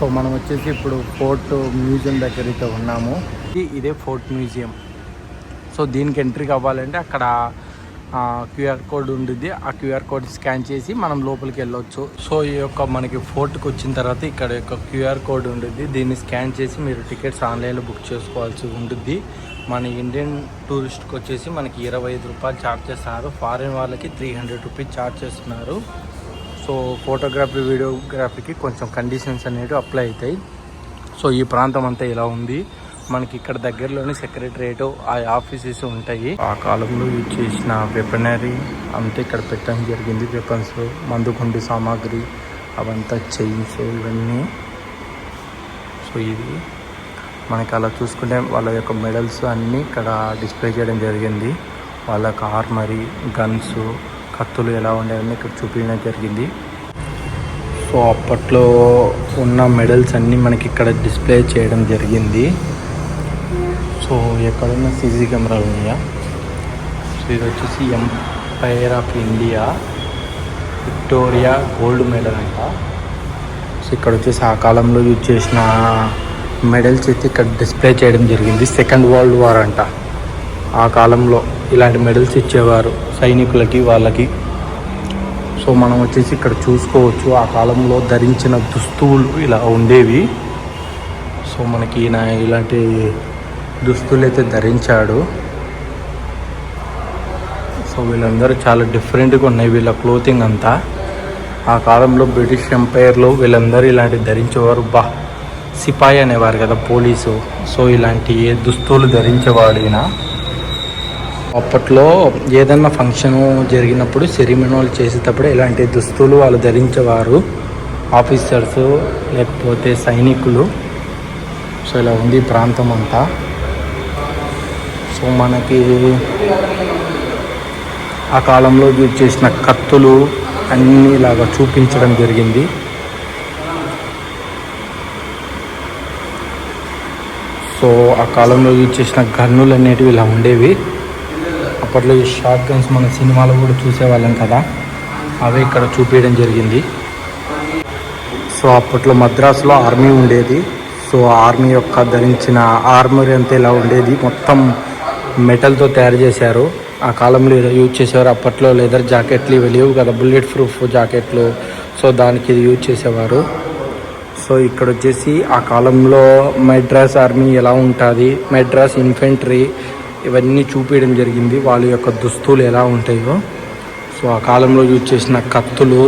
So మనం వచ్చేసి ఇప్పుడు ఫోర్ట్ మ్యూజియం దగ్గర అయితే ఉన్నాము. ఇదే ఫోర్ట్ మ్యూజియం. సో దీనికి ఎంట్రీ కావాలంటే అక్కడ క్యూఆర్ కోడ్ ఉంటుంది ఆ క్యూఆర్ కోడ్ స్కాన్ చేసి మనం లోపలికి వెళ్ళొచ్చు. సో ఈ యొక్క మనకి ఫోర్ట్కి వచ్చిన తర్వాత ఇక్కడ యొక్క క్యూఆర్ కోడ్ ఉంటుంది దీన్ని స్కాన్ చేసి మీరు టికెట్స్ ఆన్లైన్లో బుక్ చేసుకోవాల్సి ఉంటుంది మన ఇండియన్ టూరిస్ట్కి వచ్చేసి మనకి ఇరవై ఐదు రూపాయలు ఛార్జ్ చేస్తున్నారు. ఫారిన్ వాళ్ళకి త్రీ హండ్రెడ్ రూపీస్ ఛార్జ్ చేస్తున్నారు. సో ఫోటోగ్రఫీ వీడియోగ్రఫీకి కొంచెం కండిషన్స్ అనేవి అప్లై అవుతాయి. సో ఈ ప్రాంతం అంతా ఇలా ఉంది. మనకి ఇక్కడ దగ్గరలోనే సెక్రటరియట్ ఆ ఆఫీసెస్ ఉంటాయి. ఆ కాలంలో యూజ్ చేసిన వెపనరీ అంతా ఇక్కడ పెట్టడం జరిగింది. వెపన్స్ మందుగుండు సామాగ్రి అవంతా చైన్స్ ఇవన్నీ. సో ఇది మనకి అలా చూసుకుంటే వాళ్ళ యొక్క మెడల్స్ అన్నీ ఇక్కడ డిస్ప్లే చేయడం జరిగింది. వాళ్ళ యొక్క ఆర్మరీ గన్స్ కత్తులు ఎలా ఉండేవన్నీ ఇక్కడ చూపించడం జరిగింది. సో అప్పట్లో ఉన్న మెడల్స్ అన్నీ మనకి ఇక్కడ డిస్ప్లే చేయడం జరిగింది. సో ఎక్కడున్న సీసీ కెమెరాలు ఉన్నాయా? సో ఇది వచ్చేసి empire of India Victoria gold medal అంట. సో ఇక్కడ వచ్చేసి ఆ కాలంలో యూజ్ చేసిన మెడల్స్ అయితే ఇక్కడ డిస్ప్లే చేయడం జరిగింది. సెకండ్ వరల్డ్ వార్ అంట. ఆ కాలంలో ఇలాంటి మెడల్స్ ఇచ్చేవారు సైనికులకి వాళ్ళకి. సో మనం వచ్చేసి ఇక్కడ చూసుకోవచ్చు ఆ కాలంలో ధరించిన దుస్తువులు ఇలా ఉండేవి. సో మనకి ఈయన ఇలాంటి దుస్తులు అయితే ధరించాడు. సో వీళ్ళందరూ చాలా డిఫరెంట్గా ఉన్నాయి వీళ్ళ క్లోతింగ్ అంతా. ఆ కాలంలో బ్రిటిష్ ఎంపైర్లో వీళ్ళందరూ ఇలాంటివి ధరించేవారు. బా సిపాయి అనేవారు కదా పోలీసు. సో ఇలాంటి ఏ దుస్తులు ధరించేవాడు ఈయన? అప్పట్లో ఏదన్నా ఫంక్షన్ జరిగినప్పుడు సెరిమనీలు చేసేటప్పుడు ఇలాంటి దుస్తులు వాళ్ళు ధరించేవారు? ఆఫీసర్స్ లేకపోతే సైనికులు? సో ఇలా ఉంది ఈ ప్రాంతం అంతా సో మనకి ఆ కాలంలో యూజ్ చేసిన కత్తులు అన్నీ ఇలాగా చూపించడం జరిగింది. సో ఆ కాలంలో యూజ్ చేసిన గన్నులు అనేటివి ఇలా ఉండేవి. అప్పట్లో ఈ షార్ట్ గన్స్ మన సినిమాలు కూడా చూసేవాళ్ళం కదా అవే ఇక్కడ చూపించడం జరిగింది. సో అప్పట్లో మద్రాసులో ఆర్మీ ఉండేది. సో ఆర్మీ యొక్క ధరించిన ఆర్మరీ అంతా ఇలా ఉండేది. మొత్తం మెటల్తో తయారు చేశారు. ఆ కాలంలో యూజ్ చేసేవారు. అప్పట్లో లెదర్ జాకెట్లు ఇవి లేవు కదా బుల్లెట్ ప్రూఫ్ జాకెట్లు. సో దానికి ఇది యూజ్ చేసేవారు. సో ఇక్కడ వచ్చేసి ఆ కాలంలో మెడ్రాస్ ఆర్మీ ఎలా ఉంటుంది? మెడ్రాస్ ఇన్ఫెంట్రీ ఇవన్నీ చూపించడం జరిగింది. వాళ్ళ యొక్క దుస్తులు ఎలా ఉంటాయో. సో ఆ కాలంలో యూజ్ చేసిన కత్తులు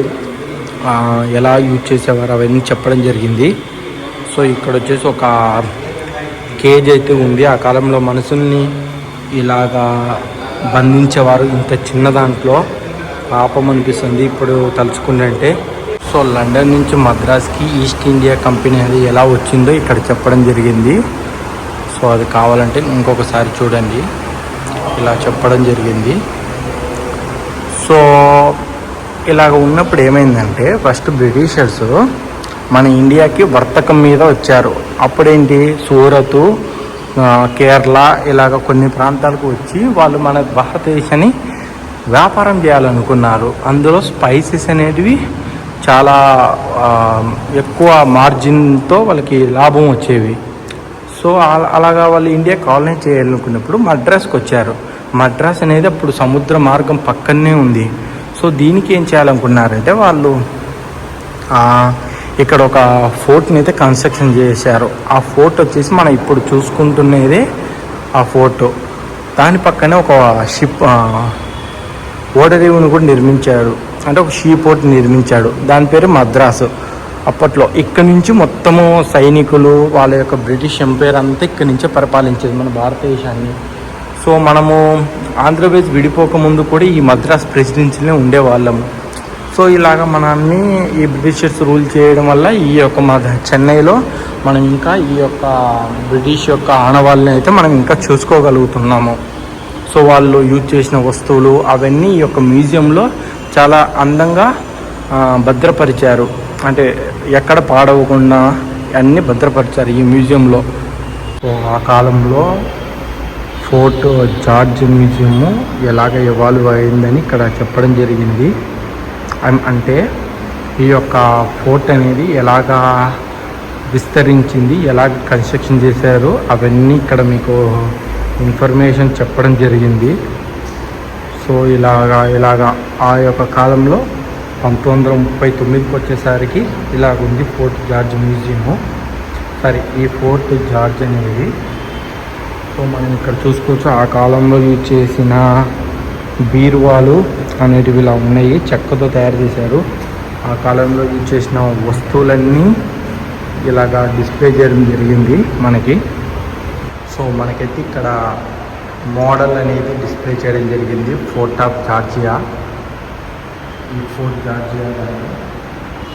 ఎలా యూజ్ చేసేవారు అవన్నీ చెప్పడం జరిగింది. సో ఇక్కడ వచ్చేసి ఒక కేజ్ అయితే ఉంది. ఆ కాలంలో మనుషుల్ని ఇలాగా బంధించేవారు ఇంత చిన్న దాంట్లో పాపం అనిపిస్తుంది. ఇప్పుడు తలుచుకుంటే సో లండన్ నుంచి మద్రాస్కి ఈస్ట్ ఇండియా కంపెనీ అది ఎలా వచ్చిందో ఇక్కడ చెప్పడం జరిగింది. సో అది కావాలంటే ఇంకొకసారి చూడండి. ఇలా చెప్పడం జరిగింది. సో ఇలాగ ఉన్నప్పుడు ఏమైందంటే ఫస్ట్ బ్రిటిషర్స్ మన ఇండియాకి వర్తకం మీద వచ్చారు. అప్పుడేంటి? సూరత్ కేరళ ఇలాగ కొన్ని ప్రాంతాలకు వచ్చి వాళ్ళు మన భారతదేశాన్ని వ్యాపారం చేయాలనుకున్నారు. అందులో స్పైసెస్ అనేటివి చాలా ఎక్కువ మార్జిన్తో వాళ్ళకి లాభం వచ్చేవి. సో అలా- అలాగా వాళ్ళు ఇండియా కాలనీ చేయాలనుకున్నప్పుడు మద్రాస్కి వచ్చారు. మద్రాస్ అనేది అప్పుడు సముద్ర మార్గం పక్కనే ఉంది. సో దీనికి ఏం చేయాలనుకున్నారంటే వాళ్ళు ఇక్కడ ఒక ఫోర్ట్ని అయితే కన్స్ట్రక్షన్ చేశారు. ఆ ఫోర్ట్ వచ్చేసి మనం ఇప్పుడు చూసుకుంటున్నది ఆ ఫోర్ట్. దాని పక్కనే ఒక షిప్ ఓడరేవుని కూడా నిర్మించాడు. అంటే ఒక షీ పోర్ట్ నిర్మించాడు. దాని పేరు మద్రాసు. అప్పట్లో. ఇక్కడ నుంచి మొత్తము సైనికులు వాళ్ళ యొక్క బ్రిటిష్ ఎంపైర్ అంతా ఇక్కడ నుంచే పరిపాలించేది మన భారతదేశాన్ని. సో మనము ఆంధ్రప్రదేశ్ విడిపోకముందు కూడా ఈ మద్రాస్ ప్రెసిడెన్సీనే ఉండేవాళ్ళము సో ఇలాగ మనల్ని ఈ బ్రిటిషర్స్ రూల్ చేయడం వల్ల ఈ యొక్క మన చెన్నైలో మనం ఇంకా ఈ యొక్క బ్రిటిష్ యొక్క ఆనవాళ్ళని అయితే మనం ఇంకా చూసుకోగలుగుతున్నాము. సో వాళ్ళు యూజ్ చేసిన వస్తువులు అవన్నీ ఈ యొక్క మ్యూజియంలో చాలా అందంగా భద్రపరిచారు. అంటే ఎక్కడ పాడవకుండా అన్నీ భద్రపరిచారు ఈ మ్యూజియంలో. సో ఆ కాలంలో ఫోర్ట్ జార్జ్ మ్యూజియము ఎలాగ ఇవాల్వ్ అయిందని ఇక్కడ చెప్పడం జరిగింది. అంటే ఈ యొక్క ఫోర్ట్ అనేది ఎలాగా విస్తరించింది ఎలా కన్స్ట్రక్షన్ చేశారు అవన్నీ ఇక్కడ మీకు ఇన్ఫర్మేషన్ చెప్పడం జరిగింది. సో ఇలాగా ఇలాగా ఆ యొక్క కాలంలో పంతొమ్మిది వందల ముప్పై తొమ్మిదికి వచ్చేసరికి ఇలాగుంది ఫోర్ట్ జార్జ్ మ్యూజియము. సరే ఈ ఫోర్ట్ జార్జ్ అనేది సో మనం ఇక్కడ చూసుకోవచ్చు ఆ కాలంలో యూజ్ చేసిన బీరువాలు అనేటివి ఇలా ఉన్నాయి చెక్కతో తయారు చేశారు. ఆ కాలంలో యూజ్ చేసిన వస్తువులన్నీ ఇలాగా డిస్ప్లే చేయడం జరిగింది మనకి. సో మనకైతే ఇక్కడ మోడల్ అనేది డిస్ప్లే చేయడం జరిగింది ఫోర్ట్ ఆఫ్ జార్జియా. ఈ ఫోర్ట్ జార్జియా అనేది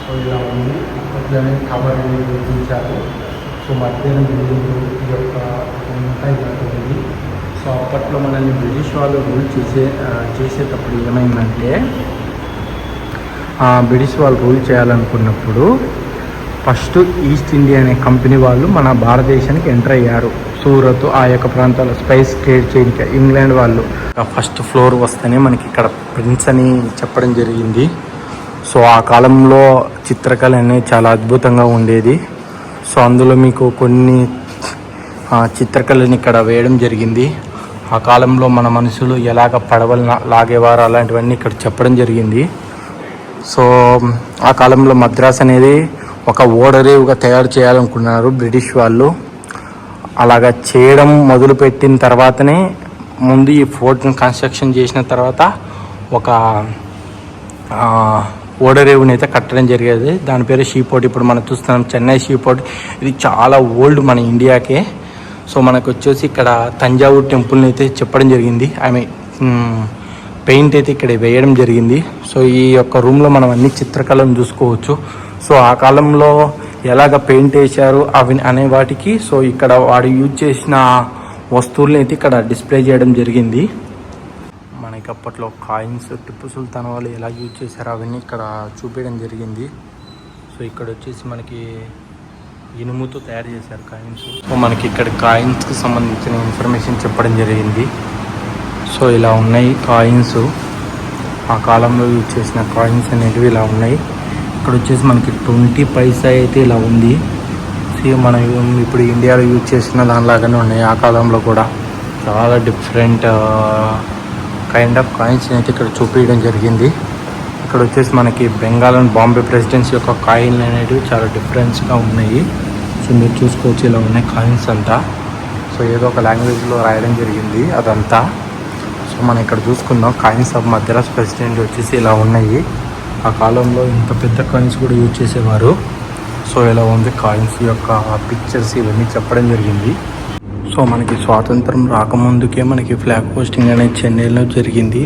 సో ఇలా ఉంది. అప్పట్లోనే కవర్ అనేది గుర్తించారు సో మధ్యాహ్నం బిల్డింగ్ ఈ యొక్క ఉంటాయి సో అప్పట్లో మనల్ని బ్రిటిష్ వాళ్ళు రూల్ చేసే చేసేటప్పుడు ఏమైందంటే బ్రిటిష్ వాళ్ళు రూల్ చేయాలనుకున్నప్పుడు ఫస్ట్ ఈస్ట్ ఇండియా అనే కంపెనీ వాళ్ళు మన భారతదేశానికి ఎంటర్ అయ్యారు. సూరత్ ఆ యొక్క ప్రాంతాల్లో స్పైస్ క్రియేట్ చేయడానికి ఇంగ్లాండ్ వాళ్ళు. ఫస్ట్ ఫ్లోర్ వస్తేనే మనకి ఇక్కడ ప్రిన్స్ అని చెప్పడం జరిగింది. సో ఆ కాలంలో చిత్రకళ అనేది చాలా అద్భుతంగా ఉండేది. సో అందులో మీకు కొన్ని చిత్రకళని ఇక్కడ వేయడం జరిగింది. ఆ కాలంలో మన మనుషులు ఎలాగ పడవలు లాగేవారు అలాంటివన్నీ ఇక్కడ చెప్పడం జరిగింది. సో ఆ కాలంలో మద్రాస్ అనేది ఒక ఓడరేవుగా తయారు చేయాలనుకున్నారు బ్రిటిష్ వాళ్ళు. అలాగా చేయడం మొదలుపెట్టిన తర్వాతనే ముందు ఈ ఫోర్ట్ని కన్స్ట్రక్షన్ చేసిన తర్వాత ఒక ఓడరేవుని అయితే కట్టడం జరిగేది. దాని పేరు షీపోర్ట్ ఇప్పుడు మనం చూస్తున్నాం చెన్నై షీపోర్ట్ ఇది చాలా ఓల్డ్ మన ఇండియాకే. సో మనకు వచ్చేసి ఇక్కడ తంజావూరు టెంపుల్ని అయితే చెప్పడం జరిగింది. ఐ మీన్ పెయింట్ అయితే ఇక్కడ వేయడం జరిగింది. సో ఈ యొక్క రూమ్లో మనం అన్ని చిత్రకళను చూసుకోవచ్చు. సో ఆ కాలంలో ఎలాగ పెయింట్ వేశారు అవి అనే వాటికి. సో ఇక్కడ వాడు యూజ్ చేసిన వస్తువులని అయితే ఇక్కడ డిస్ప్లే చేయడం జరిగింది. మనకి అప్పట్లో కాయిన్స్ టిప్పు సుల్తాన్ వాళ్ళు ఎలా యూజ్ చేశారో అవన్నీ ఇక్కడ చూపించడం జరిగింది. సో ఇక్కడ వచ్చేసి మనకి ఇనుముతో తయారు చేశారు కాయిన్స్. సో మనకి ఇక్కడ కాయిన్స్కి సంబంధించిన ఇన్ఫర్మేషన్ చెప్పడం జరిగింది. సో ఇలా ఉన్నాయి కాయిన్స్. ఆ కాలంలో యూజ్ చేసిన కాయిన్స్ అనేటివి ఇలా ఉన్నాయి. ఇక్కడ వచ్చేసి మనకి ట్వంటీ పైసా అయితే ఇలా ఉంది. సేమ్ మనం ఇప్పుడు ఇండియాలో యూజ్ చేసిన దానిలాగానే ఉన్నాయి ఆ కాలంలో కూడా. చాలా డిఫరెంట్ కైండ్ ఆఫ్ కాయిన్స్ అయితే ఇక్కడ చూపించడం జరిగింది. ఇక్కడ వచ్చేసి మనకి బెంగాల్ అండ్ బాంబే ప్రెసిడెన్సీ యొక్క కాయిన్లు అనేటివి చాలా డిఫరెన్స్గా ఉన్నాయి. సో మీరు చూసుకోవచ్చు ఇలా ఉన్నాయి కాయిన్స్ అంతా. సో ఏదో ఒక లాంగ్వేజ్లో రాయడం జరిగింది అదంతా. సో మనం ఇక్కడ చూసుకుందాం. కాయిన్స్ ఆఫ్ మద్రాస్ ప్రెసిడెంట్ వచ్చేసి ఇలా ఉన్నాయి. ఆ కాలంలో ఇంత పెద్ద కాయిన్స్ కూడా యూజ్ చేసేవారు. సో ఇలా ఉంది కాయిన్స్ యొక్క పిక్చర్స్ ఇవన్నీ చెప్పడం జరిగింది. సో మనకి స్వాతంత్రం రాకముందుకే మనకి ఫ్లాగ్ పోస్టింగ్ అనేది చెన్నైలో జరిగింది.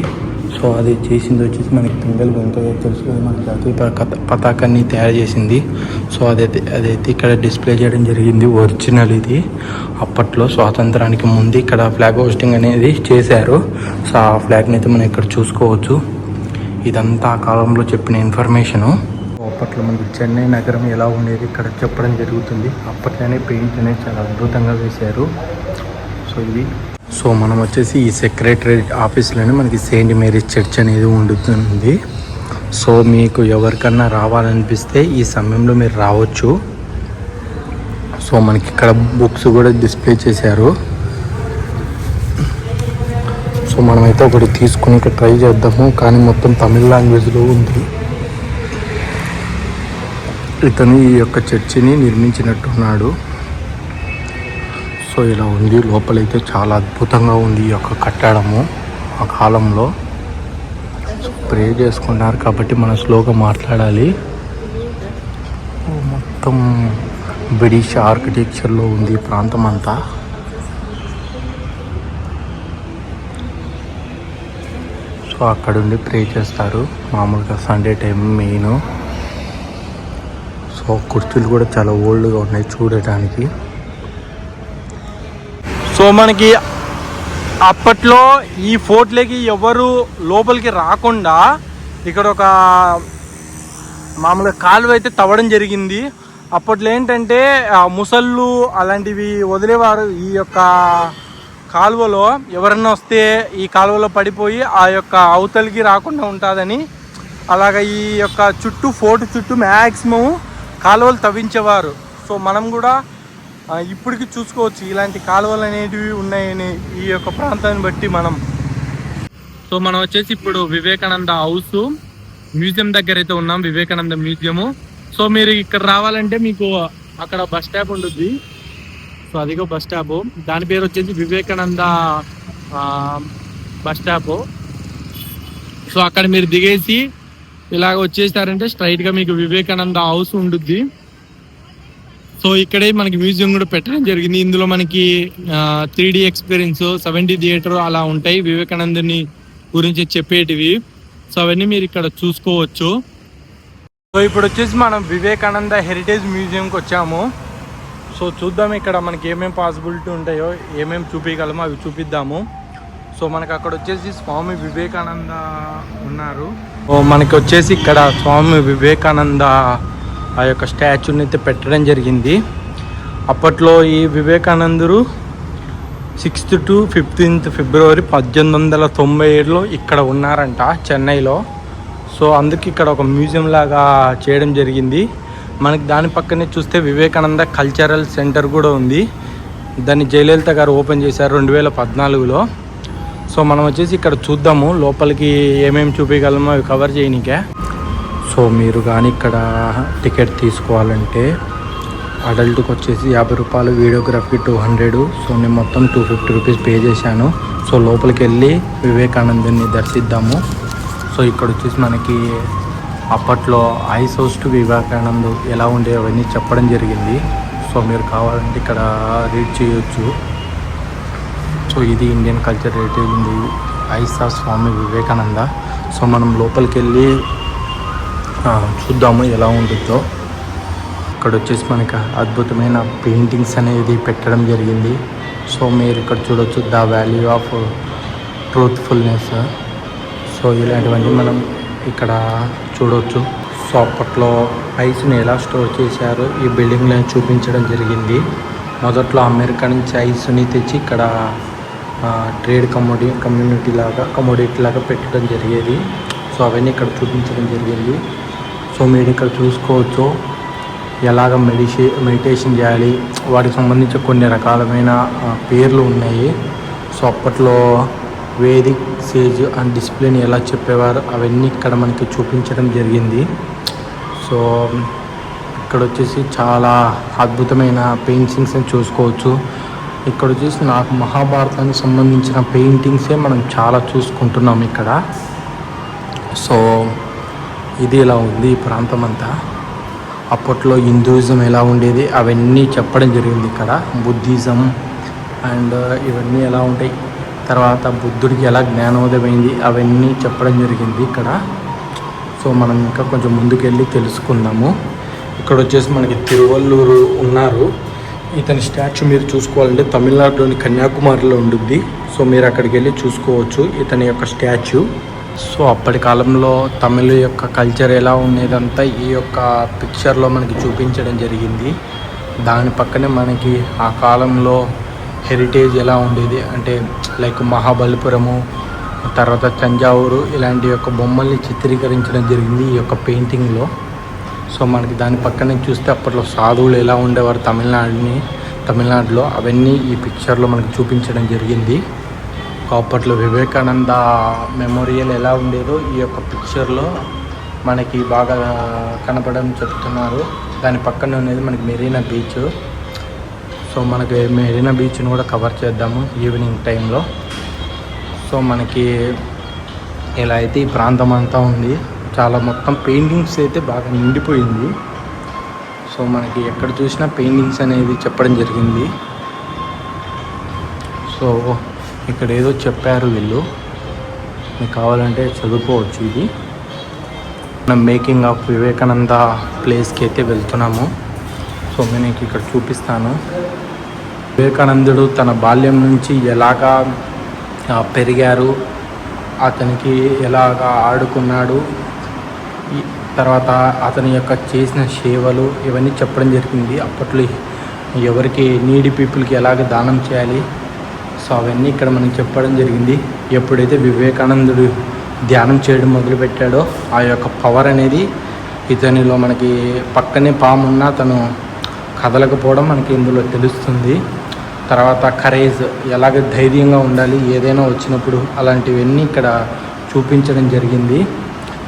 సో అది చేసింది వచ్చేసి మనకి పింగల్ వెంకయ్య తెలుసు కదా మన జాతీయ పతాకాన్ని తయారు చేసింది. సో అదైతే అదైతే ఇక్కడ డిస్ప్లే చేయడం జరిగింది ఒరిజినల్ ఇది. అప్పట్లో స్వాతంత్రానికి ముందు ఇక్కడ ఫ్లాగ్ హోస్టింగ్ అనేది చేశారు. సో ఆ ఫ్లాగ్ని అయితే మనం ఇక్కడ చూసుకోవచ్చు. ఇదంతా ఆ కాలంలో చెప్పిన ఇన్ఫర్మేషను అప్పట్లో మనకి చెన్నై నగరం ఎలా ఉండేది ఇక్కడ చెప్పడం జరుగుతుంది. అప్పట్లోనే పెయింట్ అనేది చాలా అద్భుతంగా వేశారు. సో ఇది సో మనం వచ్చేసి ఈ సెక్రటరేట్ ఆఫీస్లోనే మనకి సెయింట్ మేరీస్ చర్చ్ అనేది ఉండుతుంది. సో మీకు ఎవరికన్నా రావాలనిపిస్తే ఈ సమయంలో మీరు రావచ్చు. సో మనకి ఇక్కడ బుక్స్ కూడా డిస్ప్లే చేశారు. మనమైతే ఒకటి తీసుకుని ట్రై చేద్దాము. కానీ మొత్తం తమిళ లాంగ్వేజ్లో ఉంది. ఇతను ఈ యొక్క చర్చిని నిర్మించినట్టున్నాడు. సో ఇలా ఉంది. లోపలైతే చాలా అద్భుతంగా ఉంది ఈ యొక్క కట్టడము ఆ కాలంలో. సో ప్రే చేసుకున్నారు కాబట్టి మనం స్లోగా మాట్లాడాలి. మొత్తం బ్రిటిష్ ఆర్కిటెక్చర్లో ఉంది ఈ ప్రాంతం అంతా సో అక్కడుండి ప్రే చేస్తారు. మామూలుగా సండే టైం మెయిన్ సో కుర్చీలు కూడా చాలా ఓల్డ్గా ఉన్నాయి చూడటానికి. సో మనకి అప్పట్లో ఈ ఫోర్ట్లోకి ఎవరు లోపలికి రాకుండా ఇక్కడ ఒక మామూలుగా కాలువ అయితే తవ్వడం జరిగింది. అప్పట్లో ఏంటంటే ముసళ్ళు అలాంటివి వదిలేవారు ఈ యొక్క కాలువలో ఎవరన్నా వస్తే ఈ కాలువలో పడిపోయి ఆ యొక్క అవతలికి రాకుండా ఉంటుందని అలాగ ఈ యొక్క చుట్టూ ఫోర్ట్ చుట్టూ మ్యాక్సిమం కాలువలు తవ్వించేవారు. సో మనం కూడా ఇప్పటికి చూసుకోవచ్చు ఇలాంటి కాలువలు అనేటివి ఉన్నాయని ఈ యొక్క ప్రాంతాన్ని బట్టి మనం. సో మనం వచ్చేసి ఇప్పుడు వివేకానంద హౌస్ మ్యూజియం దగ్గర అయితే ఉన్నాం వివేకానంద మ్యూజియము. సో మీరు ఇక్కడ రావాలంటే మీకు అక్కడ బస్ స్టాప్ ఉంటుంది సో అదిగో బస్ స్టాప్. దాని పేరు వచ్చేసి వివేకానంద బస్ స్టాప్. సో అక్కడ మీరు దిగేసి ఇలాగ వచ్చేసారంటే స్ట్రైట్గా మీకు వివేకానంద హౌస్ ఉంటుంది సో ఇక్కడే మనకి మ్యూజియం కూడా పెట్టడం జరిగింది. ఇందులో మనకి three D experience seventy theatre అలా ఉంటాయి. వివేకానందని గురించి చెప్పేటివి. సో అవన్నీ మీరు ఇక్కడ చూసుకోవచ్చు. సో ఇప్పుడు వచ్చేసి మనం వివేకానంద హెరిటేజ్ మ్యూజియంకి వచ్చాము. సో చూద్దాం ఇక్కడ మనకి ఏమేమి పాసిబిలిటీ ఉంటాయో ఏమేమి చూపించగలమో అవి చూపిద్దాము. సో మనకి అక్కడ వచ్చేసి స్వామి వివేకానంద ఉన్నారు. మనకి వచ్చేసి ఇక్కడ స్వామి వివేకానంద ఆ యొక్క స్టాచ్యూని అయితే పెట్టడం జరిగింది. అప్పట్లో ఈ వివేకానందరు సిక్స్త్ టు ఫిఫ్టీన్త్ ఫిబ్రవరి పద్దెనిమిది వందల తొంభై ఏడులో ఇక్కడ ఉన్నారంట చెన్నైలో. సో అందుకు ఇక్కడ ఒక మ్యూజియం లాగా చేయడం జరిగింది. మనకి దాని పక్కనే చూస్తే వివేకానంద కల్చరల్ సెంటర్ కూడా ఉంది. దాన్ని జయలలిత గారు ఓపెన్ చేశారు రెండు వేల పద్నాలుగులో. సో మనం వచ్చేసి ఇక్కడ చూద్దాము లోపలికి ఏమేమి చూపించగలమో అవి కవర్ చేయనికే. సో మీరు కానీ ఇక్కడ టికెట్ తీసుకోవాలంటే అడల్ట్కి వచ్చేసి యాభై రూపాయలు వీడియోగ్రఫీ టూ హండ్రెడ్ సో నేను మొత్తం టూ ఫిఫ్టీ రూపీస్ పే చేశాను. సో లోపలికి వెళ్ళి వివేకానందుని దర్శిద్దాము. సో ఇక్కడ వచ్చేసి మనకి అప్పట్లో ఐస్ హౌస్ టు వివేకానంద్ ఎలా ఉండే అవన్నీ చెప్పడం జరిగింది. సో మీరు కావాలంటే ఇక్కడ రీడ్ చేయొచ్చు. సో ఇది ఇండియన్ కల్చర్ హెరిటేజ్ ఉంది ఐసా స్వామి వివేకానంద. సో మనం లోపలికి వెళ్ళి చూద్దాము ఎలా ఉంటుందో. ఇక్కడ వచ్చేసి మనకి అద్భుతమైన పెయింటింగ్స్ అనేది పెట్టడం జరిగింది. సో మీరు ఇక్కడ చూడొచ్చు the value of truthfulness. So ఇలాంటివన్నీ మనం ఇక్కడ చూడవచ్చు సో అప్పట్లో ఐస్ని ఎలా స్టోర్ చేశారో. ఈ బిల్డింగ్లో చూపించడం జరిగింది. మొదట్లో అమెరికా నుంచి ఐస్ని తెచ్చి ఇక్కడ ట్రేడ్ కమోడి కమ్యూనిటీ లాగా కమోడిటీ లాగా పెట్టడం జరిగేది. సో అవన్నీ ఇక్కడ చూపించడం జరిగింది. సో మీరు ఇక్కడ చూసుకోవచ్చు. ఎలాగ మెడిషే మెడిటేషన్ చేయాలి. వాటికి సంబంధించి కొన్ని రకాలమైన పేర్లు ఉన్నాయి. సో అప్పట్లో వేదిక్ మెసేజ్ అండ్ డిసిప్లిన్ ఎలా చెప్పేవారు అవన్నీ ఇక్కడ మనకి చూపించడం జరిగింది. సో ఇక్కడ వచ్చేసి చాలా అద్భుతమైన పెయింటింగ్స్ చూసుకోవచ్చు. ఇక్కడ వచ్చేసి నాకు మహాభారతానికి సంబంధించిన పెయింటింగ్సే మనం చాలా చూసుకుంటున్నాం ఇక్కడ. సో ఇది ఇలా ఉంది ఈ ప్రాంతం అంతా అప్పట్లో హిందూయిజం ఎలా ఉండేది అవన్నీ చెప్పడం జరిగింది ఇక్కడ. బుద్ధిజం అండ్ ఇవన్నీ ఎలా ఉంటాయి? తర్వాత బుద్ధుడికి ఎలా జ్ఞానోదయమైంది అవన్నీ చెప్పడం జరిగింది ఇక్కడ. సో మనం ఇంకా కొంచెం ముందుకెళ్ళి తెలుసుకుందాము. ఇక్కడ వచ్చేసి మనకి తిరువల్లూరు ఉన్నారు. ఇతని స్టాచ్యూ మీరు చూసుకోవాలంటే తమిళనాడులోని కన్యాకుమారిలో ఉంటుంది సో మీరు అక్కడికి వెళ్ళి చూసుకోవచ్చు ఇతని యొక్క స్టాచ్యూ. సో అప్పటి కాలంలో తమిళ యొక్క కల్చర్ ఎలా ఉండేదంతా ఈ యొక్క పిక్చర్లో మనకి చూపించడం జరిగింది. దాని పక్కనే మనకి ఆ కాలంలో హెరిటేజ్ ఎలా ఉండేది? అంటే లైక్ మహాబలిపురము తర్వాత తంజావూరు ఇలాంటి యొక్క బొమ్మల్ని చిత్రీకరించడం జరిగింది ఈ యొక్క పెయింటింగ్లో. సో మనకి దాని పక్కనే చూస్తే అప్పట్లో సాధువులు ఎలా ఉండేవారు తమిళనాడుని తమిళనాడులో అవన్నీ ఈ పిక్చర్లో మనకి చూపించడం జరిగింది. అప్పట్లో వివేకానంద మెమోరియల్ ఎలా ఉండేదో ఈ యొక్క పిక్చర్లో మనకి బాగా కనపడడం చెప్తున్నారు. దాని పక్కన ఉండేది మనకి మెరీనా బీచ్. సో మనకి మెరీనా బీచ్ని కూడా కవర్ చేద్దాము ఈవినింగ్ టైంలో. సో మనకి ఇలా అయితే ఈ ప్రాంతం అంతా ఉంది. చాలా మొత్తం పెయింటింగ్స్ అయితే బాగా నిండిపోయింది. సో మనకి ఎక్కడ చూసినా పెయింటింగ్స్ అనేది చెప్పడం జరిగింది. సో ఇక్కడ ఏదో చెప్పారు వీళ్ళు. మీకు కావాలంటే చదువుకోవచ్చు ఇది. మనం మేకింగ్ ఆఫ్ వివేకానంద ప్లేస్కి అయితే వెళ్తున్నాము. సో నేను ఇక్కడ చూపిస్తాను. వివేకానందుడు తన బాల్యం నుంచి ఎలాగా పెరిగారు అతనికి ఎలాగా ఆడుకున్నాడు తర్వాత అతని యొక్క చేసిన సేవలు ఇవన్నీ చెప్పడం జరిగింది. అప్పట్లో ఎవరికి నీడి పీపుల్కి ఎలాగ దానం చేయాలి సో అవన్నీ ఇక్కడ మనకి చెప్పడం జరిగింది. ఎప్పుడైతే వివేకానందుడు ధ్యానం చేయడం మొదలుపెట్టాడో ఆ యొక్క పవర్ అనేది ఇతనిలో మనకి పక్కనే పాము తను కదలకపోవడం మనకి ఇందులో తెలుస్తుంది. తర్వాత కరేజ్ ఎలాగ ధైర్యంగా ఉండాలి ఏదైనా వచ్చినప్పుడు అలాంటివన్నీ ఇక్కడ చూపించడం జరిగింది.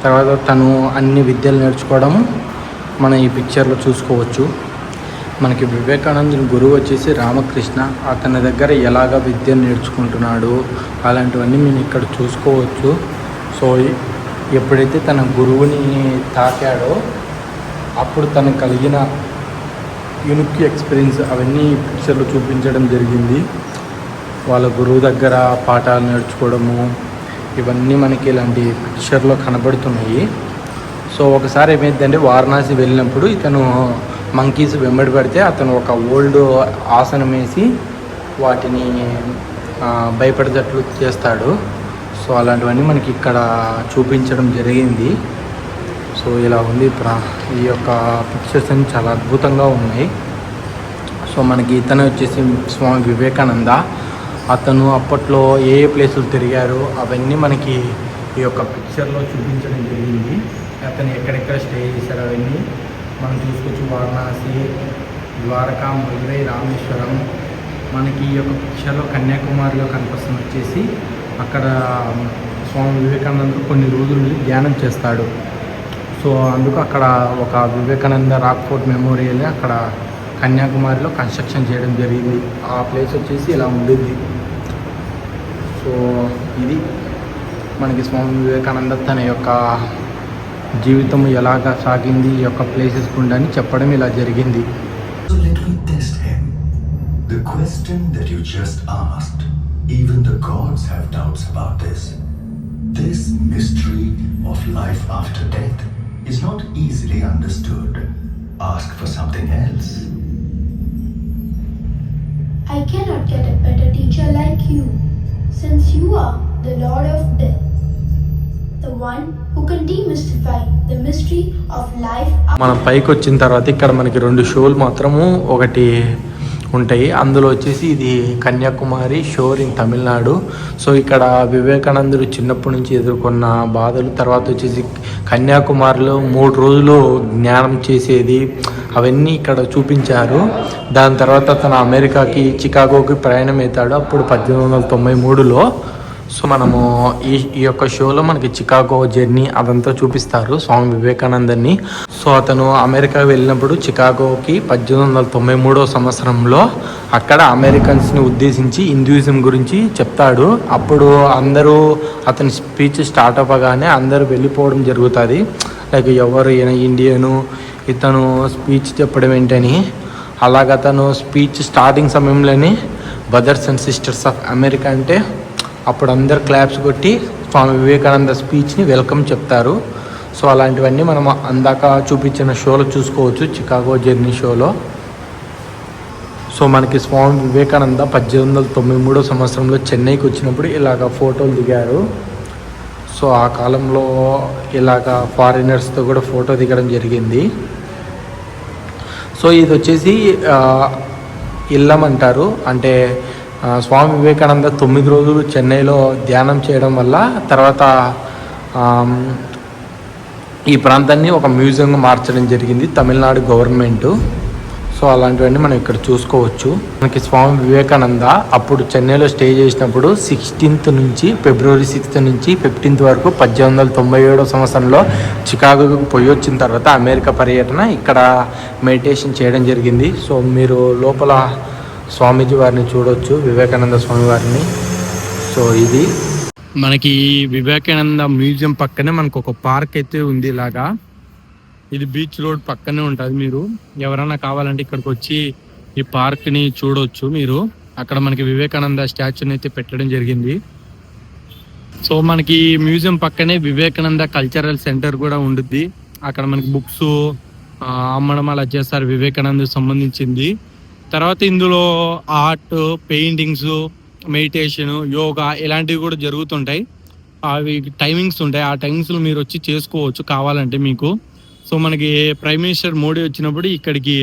తర్వాత తను అన్ని విద్యలు నేర్చుకోవడం మనం ఈ పిక్చర్లో చూసుకోవచ్చు. మనకి వివేకానందుని గురువు వచ్చేసి రామకృష్ణ అతని దగ్గర ఎలాగ విద్య నేర్చుకుంటున్నాడు అలాంటివన్నీ మేము ఇక్కడ చూసుకోవచ్చు. సో ఎప్పుడైతే తన గురువుని తాకాడో అప్పుడు తను కలిగిన యూనిక్ ఎక్స్పీరియన్స్ అవన్నీ పిక్చర్లో చూపించడం జరిగింది. వాళ్ళ గురువు దగ్గర పాఠాలు నేర్చుకోవడము ఇవన్నీ మనకి ఇలాంటి పిక్చర్లో కనబడుతున్నాయి. సో ఒకసారి ఏమైందంటే వారణాసి వెళ్ళినప్పుడు ఇతను మంకీస్ వెంబడి పడితే అతను ఒక ఓల్డ్ ఆసనం వేసి వాటిని భయపడేటట్లు చేస్తాడు. సో అలాంటివన్నీ మనకి ఇక్కడ చూపించడం జరిగింది. సో ఇలా ఉంది. ప్రా ఈ యొక్క పిక్చర్స్ అన్ని చాలా అద్భుతంగా ఉన్నాయి. సో మనకి ఇతను వచ్చేసి స్వామి వివేకానంద. అతను అప్పట్లో ఏ ఏ ప్లేసులు తిరిగారు అవన్నీ మనకి ఈ యొక్క పిక్చర్లో చూపించడం జరిగింది. అతను ఎక్కడెక్కడ స్టే చేశారు అవన్నీ మనం చూసుకోవచ్చు. వారణాసి ద్వారకా మధురై రామేశ్వరం. మనకి ఈ యొక్క పిక్చర్లో కన్యాకుమారిలో కనిపిస్తుంది వచ్చేసి అక్కడ స్వామి వివేకానంద కొన్ని రోజులు ధ్యానం చేస్తాడు. సో అందుకు అక్కడ ఒక వివేకానంద రాక్ఫోర్ట్ మెమోరియల్ అక్కడ కన్యాకుమారిలో కన్స్ట్రక్షన్ చేయడం జరిగింది. ఆ ప్లేస్ వచ్చేసి ఇలా ఉండింది. సో ఇది మనకి స్వామి వివేకానంద తన యొక్క జీవితం ఎలాగా సాగింది ఈ యొక్క ప్లేసెస్ ఉండని చెప్పడం ఇలా జరిగింది. The question that you just asked, even the gods have doubts about this. This mystery of life after death is not easily understood. Ask for something else. I cannot get a better teacher like you, since you are the Lord of Death, the one who can demystify the mystery of life మనం పైకి వచ్చిన తర్వాత ఇక్కడ మనకి రెండు షోలు మాత్రము ఒకటి ఉంటాయి. అందులో వచ్చేసి ఇది Kanyakumari shore in Tamil Nadu. So ఇక్కడ వివేకానందుడు చిన్నప్పటి నుంచి ఎదుర్కొన్న బాధలు తర్వాత వచ్చేసి కన్యాకుమారిలో మూడు రోజులు జ్ఞానం చేసేది అవన్నీ ఇక్కడ చూపించారు. దాని తర్వాత తన అమెరికాకి చికాగోకి ప్రయాణం అవుతాడు. అప్పుడు పద్దెనిమిది వందల తొంభై మూడులో సో మనము ఈ ఈ యొక్క షోలో మనకి చికాగో జర్నీ అదంతా చూపిస్తారు స్వామి వివేకానందని సో అతను అమెరికా వెళ్ళినప్పుడు చికాగోకి పద్దెనిమిది వందల తొంభై మూడో సంవత్సరంలో అక్కడ అమెరికన్స్ని ఉద్దేశించి హిందూయిజం గురించి చెప్తాడు. అప్పుడు అందరూ అతని స్పీచ్ స్టార్ట్ అవ్వగానే అందరూ వెళ్ళిపోవడం జరుగుతుంది. లైక్ ఎవరు ఇండియను ఇతను స్పీచ్ చెప్పడం ఏంటని. అలాగ అతను స్పీచ్ స్టార్టింగ్ సమయంలోనే brothers and sisters of America అంటే అప్పుడు అందరు క్లాప్స్ కొట్టి స్వామి వివేకానంద స్పీచ్ని వెల్కమ్ చెప్తారు. సో అలాంటివన్నీ మనం అందాక చూపించిన షోలో చూసుకోవచ్చు చికాగో జర్నీ షోలో సో మనకి స్వామి వివేకానంద పద్దెనిమిది వందల తొంభై మూడో సంవత్సరంలో చెన్నైకి వచ్చినప్పుడు ఇలాగ ఫోటోలు దిగారు. సో ఆ కాలంలో ఇలాగ ఫారినర్స్తో కూడా ఫోటో దిగడం జరిగింది. సో ఇది వచ్చేసి ఇల్లం అంటారు. అంటే స్వామి వివేకానంద తొమ్మిది రోజులు చెన్నైలో ధ్యానం చేయడం వల్ల తర్వాత ఈ ప్రాంతాన్ని ఒక మ్యూజియంగా మార్చడం జరిగింది తమిళనాడు గవర్నమెంటు. సో అలాంటివన్నీ మనం ఇక్కడ చూసుకోవచ్చు. మనకి స్వామి వివేకానంద అప్పుడు చెన్నైలో స్టే చేసినప్పుడు సిక్స్టీన్త్ నుంచి ఫిబ్రవరి సిక్స్త్ నుంచి ఫిఫ్టీన్త్ వరకు పద్దెనిమిది వందల తొంభై ఏడో సంవత్సరంలో చికాగోకి పోయి వచ్చిన తర్వాత అమెరికా పర్యటన ఇక్కడ మెడిటేషన్ చేయడం జరిగింది. సో మీరు లోపల స్వామీజీ వారిని చూడొచ్చు వివేకానంద స్వామి వారిని. సో ఇది. మనకి వివేకానంద మ్యూజియం పక్కనే మనకు ఒక పార్క్ అయితే ఉంది ఇలాగా. ఇది బీచ్ రోడ్ పక్కనే ఉంటుంది మీరు. ఎవరైనా కావాలంటే ఇక్కడికి వచ్చి ఈ పార్క్ని చూడవచ్చు చూడొచ్చు మీరు. అక్కడ మనకి వివేకానంద స్టాచ్యూని అయితే పెట్టడం జరిగింది. సో మనకి మ్యూజియం పక్కనే వివేకానంద కల్చరల్ సెంటర్ కూడా ఉండుద్ది. అక్కడ మనకి బుక్స్ అమ్మడం అలా చేస్తారు వివేకానంద సంబంధించింది. తర్వాత ఇందులో ఆర్ట్ పెయింటింగ్స్ మెడిటేషన్ యోగా ఇలాంటివి కూడా జరుగుతుంటాయి. అవి టైమింగ్స్ ఉంటాయి. ఆ టైమింగ్స్లో మీరు వచ్చి చేసుకోవచ్చు కావాలంటే మీకు. సో మనకి ప్రైమ్ మినిస్టర్ మోడీ వచ్చినప్పుడు ఇక్కడికి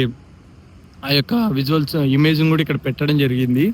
ఆ యొక్క విజువల్స్ ఇమేజింగ్ కూడా ఇక్కడ పెట్టడం జరిగింది.